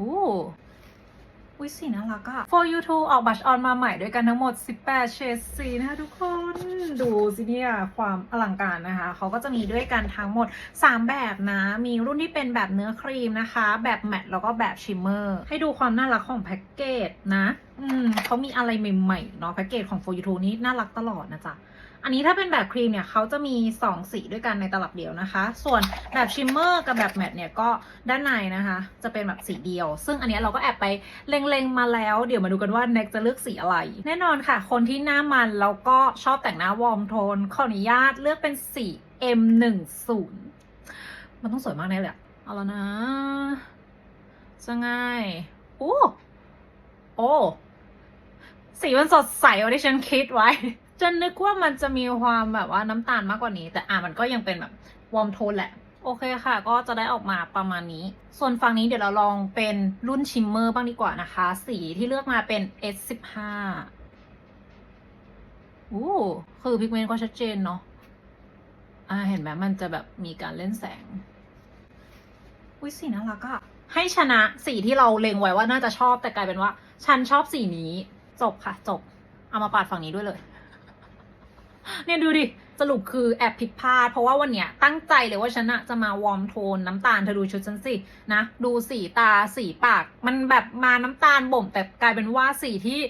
อู้อุ้ยสีน่ารักอะ For You To ออกบัชออนมาใหม่ด้วยกันทั้งหมด 18 เฉดสีนะคะทุกคน ดูสิเนี่ยความอลังการนะคะ เขาก็จะมีด้วยกันทั้งหมด 3 แบบนะ มีรุ่นที่เป็นแบบเนื้อครีมนะคะ แบบแมตต์แล้วก็แบบชิมเมอร์ ให้ดูความน่ารักของแพ็กเกจนะ อืมเขามีอะไรใหม่ๆเนาะแพ็กเกจของ For You To นี้น่ารักตลอดนะจ๊ะอันนี้ถ้าเป็นแบบครีมเนี่ยเขาจะมี 2 สีด้วยกันในตลับเดียวนะคะ ส่วนแบบชิมเมอร์กับแบบแมตต์เนี่ยก็ด้านในนะคะ จะเป็นแบบสีเดียว ซึ่งอันนี้เราก็แอบไปเล็งๆมาแล้ว เดี๋ยวมาดูกันว่าเน็กจะเลือกสีอะไร แน่นอนค่ะ คนที่หน้ามันแล้วก็ชอบแต่งหน้าวอร์มโทนขออนุญาตเลือกเป็นสี M10 มันต้องสวยมากแน่เลยอะเอาแล้วนะจะง่ายโอ้โอ้ สีมันสดใสกว่าที่ฉันคิดไว้จนนึกว่ามันจะมีความแบบว่าน้ำตาลมากกว่านี้ แต่อะมันก็ยังเป็นแบบวอร์มโทนแหละ โอเคค่ะ ก็จะได้ออกมาประมาณนี้ ส่วนฝั่งนี้เดี๋ยวเราลองเป็นรุ่นชิมเมอร์บ้างดีกว่านะคะ สีที่เลือกมาเป็น S15 อู้คือพิกเมนต์ก็ชัดเจนเนาะอ่าเห็นไหมมันจะแบบมีการเล่นแสง อุ้ยสีน่ารักอะให้ชนะสีที่เราเล็งไว้ว่าน่าจะชอบแต่กลายเป็นว่า ฉันชอบสีนี้ จบค่ะ จบ เอามาปาดฝั่งนี้ด้วยเลย เนี่ยดูดิ สรุปคือแอบผิดพลาด เพราะว่าวันเนี้ยตั้งใจเลยว่าฉันอะจะมาวอร์มโทนน้ำตาลเธอดูชุดฉันสินะ ดูสีตาสีปาก มันแบบมาน้ำตาลบ่ม แต่กลายเป็นว่าสีที่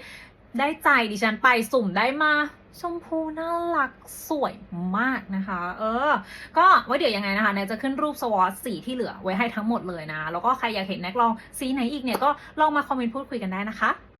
ได้ใจดิฉันไปสุ่มได้มาชมพูน่ารักสวยมากนะคะ เออ ก็ไว้เดี๋ยวยังไงนะคะแนจะขึ้นรูปสวอตสีที่เหลือไว้ให้ทั้งหมดเลยนะ แล้วก็ใครอยากเห็นแนกลองสีไหนอีกเนี่ยก็ลองมาคอมเมนต์พูดคุยกันได้นะคะ